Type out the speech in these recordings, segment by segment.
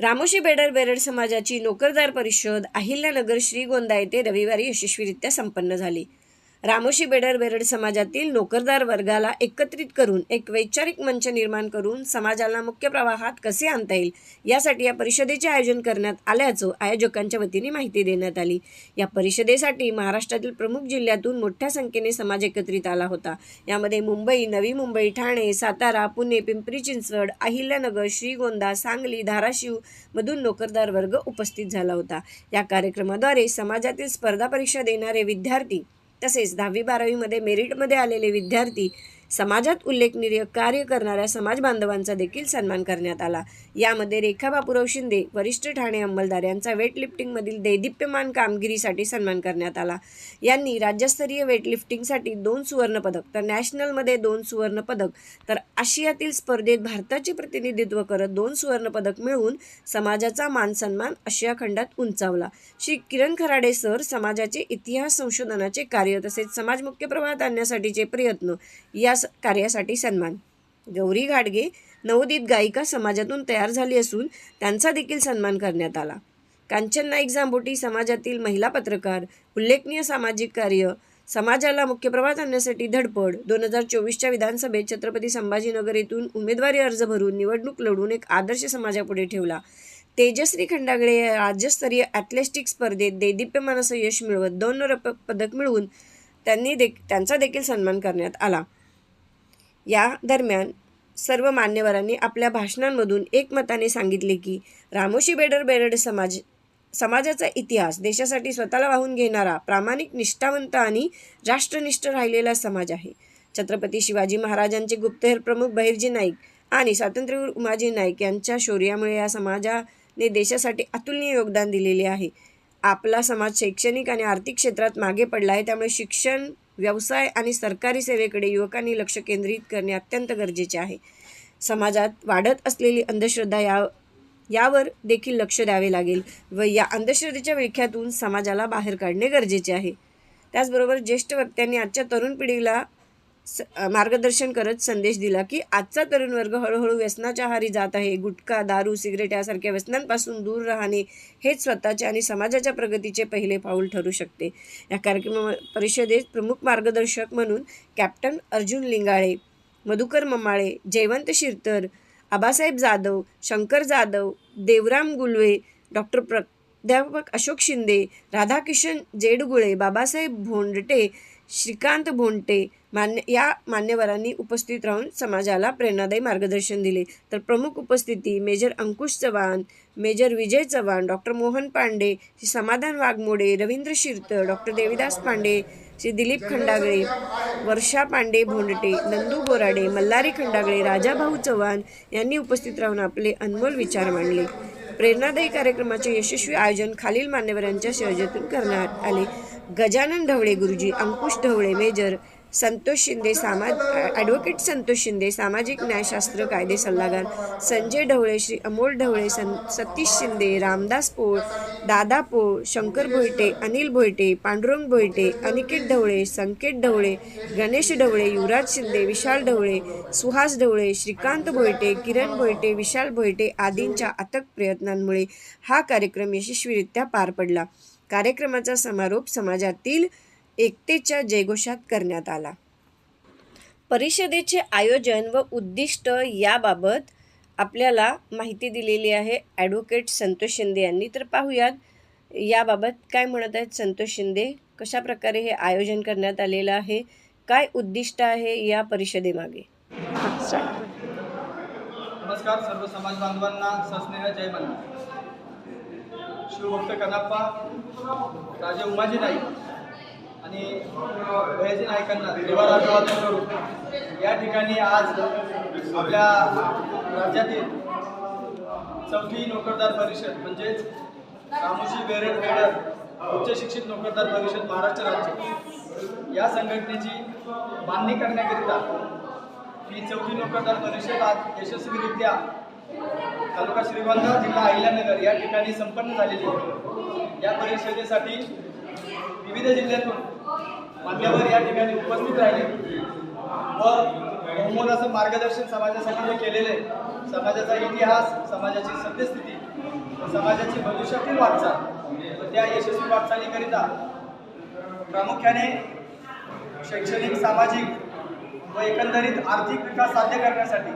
रामोशी बेडर बेरड समाजाची नोकरदार परिषद अहिल्यानगर श्रीगोंदा येथे रविवारी यशस्वीरित्या संपन्न झाली. रामोशी बेडर बेरड समाजातील नोकरदार वर्गाला एकत्रित करून एक वैचारिक मंच निर्माण करून समाजाला मुख्य प्रवाहात कसे आणता येईल यासाठी या परिषदेचे आयोजन करण्यात आल्याचं आयोजकांच्या वतीने माहिती देण्यात आली. या परिषदेसाठी महाराष्ट्रातील प्रमुख जिल्ह्यातून मोठ्या संख्येने समाज एकत्रित आला होता. यामध्ये मुंबई नवी मुंबई ठाणे सातारा पुणे पिंपरी चिंचवड अहिल्यानगर श्रीगोंदा सांगली धाराशिव मधून नोकरदार वर्ग उपस्थित झाला होता. या कार्यक्रमाद्वारे समाजातील स्पर्धा परीक्षा देणारे विद्यार्थी तसेच दहावी बारावीमध्ये मेरिटमध्ये आलेले विद्यार्थी समाजात उल्लेखनीय कार्य करणाऱ्या समाज बांधवांचा देखील सन्मान करण्यात आला. यामध्ये रेखा बापूराव शिंदे वरिष्ठ ठाणे अंमलदार यांचा वेटलिफ्टिंगमधील दैदिप्यमान कामगिरीसाठी सन्मान करण्यात आला. यांनी राज्यस्तरीय वेटलिफ्टिंगसाठी दोन सुवर्णपदक तर नॅशनलमध्ये दोन सुवर्णपदक तर आशियातील स्पर्धेत भारताचे प्रतिनिधित्व करत दोन सुवर्णपदक मिळवून समाजाचा मानसन्मान आशिया खंडात उंचावला. श्री किरण खराडे सर समाजाचे इतिहास संशोधनाचे कार्य तसेच समाज मुख्य प्रवाहात आणण्यासाठीचे प्रयत्न या कार्यासाठी सन्मान. गौरी घाटगे नवोदित गायिका समाजातून तयार झाली असून त्यांचा देखील सन्मान करण्यात आला. कांचन नाईक जांबोटी समाजातील महिला पत्रकार उल्लेखनीय सामाजिक कार्य समाजाला मुख्य प्रवाहात आणण्यासाठी धडपड दोन हजार चोवीसच्या विधानसभेत छत्रपती संभाजीनगर येथून उमेदवारी अर्ज भरून निवडणूक लढवून एक आदर्श समाजापुढे ठेवला. तेजश्री खंडागळे या राज्यस्तरीय ॲथलेटिक्स स्पर्धेत दैदिप्यमान असं यश मिळवत दोन रप पदक मिळवून त्यांनी दे त्यांचा देखील सन्मान करण्यात आला. या दरम्यान सर्व मान्यवरांनी आपल्या भाषणांमधून एकमताने सांगितले की रामोशी बेडर बेरड समाज समाजाचा इतिहास देशासाठी स्वतःला वाहून घेणारा प्रामाणिक निष्ठावंत आणि राष्ट्रनिष्ठ राहिलेला समाज आहे. छत्रपती शिवाजी महाराजांचे गुप्तहेर प्रमुख बहिर्जी नाईक आणि स्वातंत्र्यवीर उमाजी नाईक यांच्या शौर्यामुळे या समाजाने देशासाठी अतुलनीय योगदान दिलेले आहे. आपला समाज शैक्षणिक आणि आर्थिक क्षेत्रात मागे पडला आहे त्यामुळे शिक्षण व्यवसाय आणि सरकारी सेवेकडे युवकांनी लक्ष केंद्रित करणे अत्यंत गरजेचे आहे. समाजात वाढत असलेली अंधश्रद्धा या यावर देखील लक्ष द्यावे लागेल व या अंधश्रद्धेच्या विळख्यातून समाजाला बाहेर काढणे गरजेचे आहे. त्याचबरोबर ज्येष्ठ वक्त्यांनी आजच्या तरुण पिढीला स मार्गदर्शन करत संदेश दिला की आजचा तरुण वर्ग हळूहळू व्यसनाच्या हारी जात आहे. गुटखा दारू सिगरेट यासारख्या व्यसनांपासून दूर राहणे हेच स्वतःच्या आणि समाजाच्या प्रगतीचे पहिले पाऊल ठरू शकते. या कार्यक्रम परिषदेत प्रमुख मार्गदर्शक म्हणून कॅप्टन अर्जुन लिंगाळे मधुकर ममाळे जयवंत शिरतर आबासाहेब जाधव शंकर जाधव देवराम गुलवे डॉक्टर प्राध्यापक अशोक शिंदे राधाकिशन जेडगुळे बाबासाहेब भोंडटे श्रीकांत भोंटे मान्य या मान्यवरांनी उपस्थित राहून समाजाला प्रेरणादायी मार्गदर्शन दिले. तर प्रमुख उपस्थिती major Ankush Chavan major Vijay Chavan doctor Mohan Pande Shri Samadhan Waghmode Ravindra Shirtar doctor Devidas Pande Shri Dilip Khandagale Varsha Pande Bhondate Nandu Borade Malhari Khandagale Rajabhau Chavan यांनी उपस्थित राहून आपले अनमोल विचार मांडले. प्रेरणादायी कार्यक्रमाचे यशस्वी आयोजन खालील मान्यवरांच्या सहयोगातून करण्यात आले. गजानन ढवळे गुरुजी अंकुश ढवळे मेजर संतोष शिंदे सामा ॲडव्होकेट संतोष शिंदे सामाजिक न्यायशास्त्र कायदे सल्लागार संजय ढवळे श्री अमोल ढवळे सं सतीश शिंदे रामदास पोळ दादा पोळ शंकर भोयटे अनिल भोयटे पांडुरंग भोयटे अनिकेत ढवळे संकेत ढवळे गणेश ढवळे युवराज शिंदे विशाल ढवळे सुहास ढवळे श्रीकांत भोयटे किरण भोयटे विशाल भोयटे आदींच्या अथक प्रयत्नांमुळे हा कार्यक्रम यशस्वीरित्या पार पडला. कार्यक्रमाचा समारोप समाजातील एकतेच्या जयघोषात करण्यात आला. परिषदेचे आयोजन व उद्दिष्ट याबाबत आपल्याला माहिती दिलेली आहे. ॲडव्होकेट संतोष शिंदे यांनी. तर पाहूयात याबाबत काय म्हणत आहेत संतोष शिंदे? कशा प्रकारे हे आयोजन करण्यात आलेलं आहे? काय उद्दिष्ट आहे या परिषदेमागे? नमस्कार सर्व समाज बांधवांना सस्नेह जय मल्ला शिवभक्त कनाप्पा राजे उमाजी नाईक आणि भयाजी नायकांना देवाला अभिवादन करू या ठिकाणी आज आपल्या राज्यातील चौथी नोकरदार परिषद म्हणजेच रामोशी बेरड बेडर उच्च शिक्षित नोकरदार परिषद महाराष्ट्र राज्य या संघटनेची बांधणी करण्याकरिता ही चौथी नोकरदार परिषद आज यशस्वीरित्या तालुका श्रीगोंदा जिल्हा अहिल्यानगर या ठिकाणी संपन्न झालेली आहे. या परिषदेसाठी विविध जिल्ह्यातून मान्यवर या ठिकाणी उपस्थित राहिले. व बहुमोल असं मार्गदर्शन समाजासाठी जे केलेलं आहे. समाजाचा इतिहास समाजाची सद्यस्थिती समाजाची भविष्यातील वाटचाल व त्या यशस्वी वाटचालीकरिता प्रामुख्याने शैक्षणिक सामाजिक व एकंदरीत आर्थिक विकास साध्य करण्यासाठी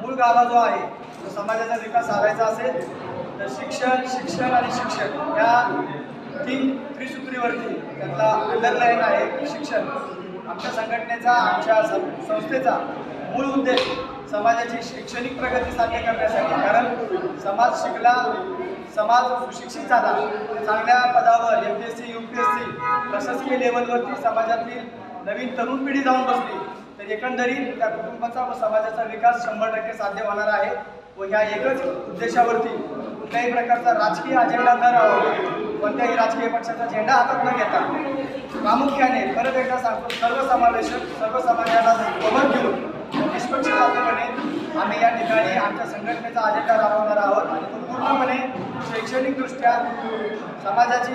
मूळ गाभा जो आहे तो समाजाचा विकास साधायचा असेल तर शिक्षण शिक्षण आणि शिक्षण या तीन त्रिसूत्रीवरती त्यातला अंडरलाईन आहे की शिक्षण. आमच्या संघटनेचा आमच्या सं- संस्थेचा मूळ उद्देश समाजाची शैक्षणिक प्रगती साध्य करण्यासाठी. कारण समाज शिकला समाज सुशिक्षित झाला. चांगल्या पदावर M P S C U P S C प्रशासकीय लेवलवरती समाजातील नवीन तरुण पिढी जाऊन बसली. तर एकंदरीत त्या कुटुंबाचा व समाजाचा विकास शंभर टक्के साध्य होणार आहे व ह्या एकच उद्देशावरती कुठल्याही प्रकारचा राजकीय अजेंडा न राहावा कोणत्याही राजकीय पक्षाचा झेंडा हातात न घेता प्रामुख्याने परत एकदा सांगतो सर्वसमावेशक सर्व समाजाला घेऊन घेऊन निष्पक्षपातीपणे आम्ही या ठिकाणी आमच्या संघटनेचा अजेंडा राबवणार आहोत. आणि तो पूर्णपणे शैक्षणिकदृष्ट्या समाजाची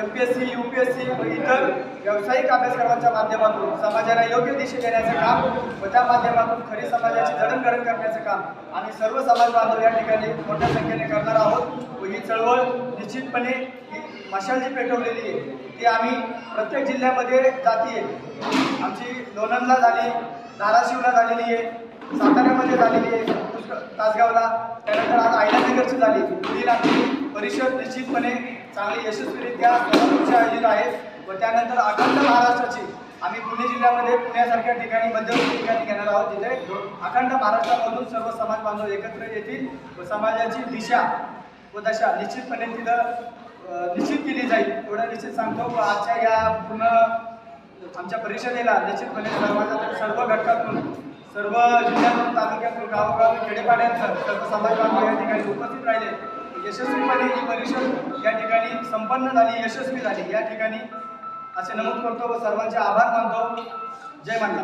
M P S C U P S C व इतर व्यावसायिक अभ्यासक्रमांच्या माध्यमातून समाजाला योग्य दिशा देण्याचं काम व त्या माध्यमातून खरी समाजाची जडणघडण करण्याचं काम आम्ही सर्व समाज बांधव या ठिकाणी मोठ्या संख्येने करणार चळवळ निश्चितपणे ही मशाल जी पेटवलेली आहे. ती आम्ही प्रत्येक जिल्ह्यामध्ये जाते आमची लोणंदला झाली धाराशिवला झालेली आहे साताऱ्यामध्ये झालेली आहे पुष्कळ तासगावला. त्यानंतर आज आयलानगरची झाली. पुढील आमची परिषद निश्चितपणे चांगली यशस्वीरित्या आयोजित आहे व त्यानंतर अखंड महाराष्ट्राची आम्ही पुणे जिल्ह्यामध्ये पुण्यासारख्या ठिकाणी मध्यवर्ती ठिकाणी घेणार आहोत. तिथे अखंड महाराष्ट्रामधून सर्व समाज बांधव एकत्र येतील व समाजाची दिशा व दशा निश्चितपणे तिथं निश्चित केली जाईल. एवढं निश्चित सांगतो व आजच्या या पूर्ण आमच्या परिषदेला निश्चितपणे सर्वांच्या सर्व घटकातून सर्व जिल्ह्यातून तालुक्यातून गावोगावी खेडेपाड्यांचं सर्व समाज बांधव या ठिकाणी उपस्थित राहिले. यशस्वीपणे ही परिषद या ठिकाणी संपन्न झाली यशस्वी झाली. या ठिकाणी असे नमूद करतो व सर्वांचे आभार मानतो. जय मानला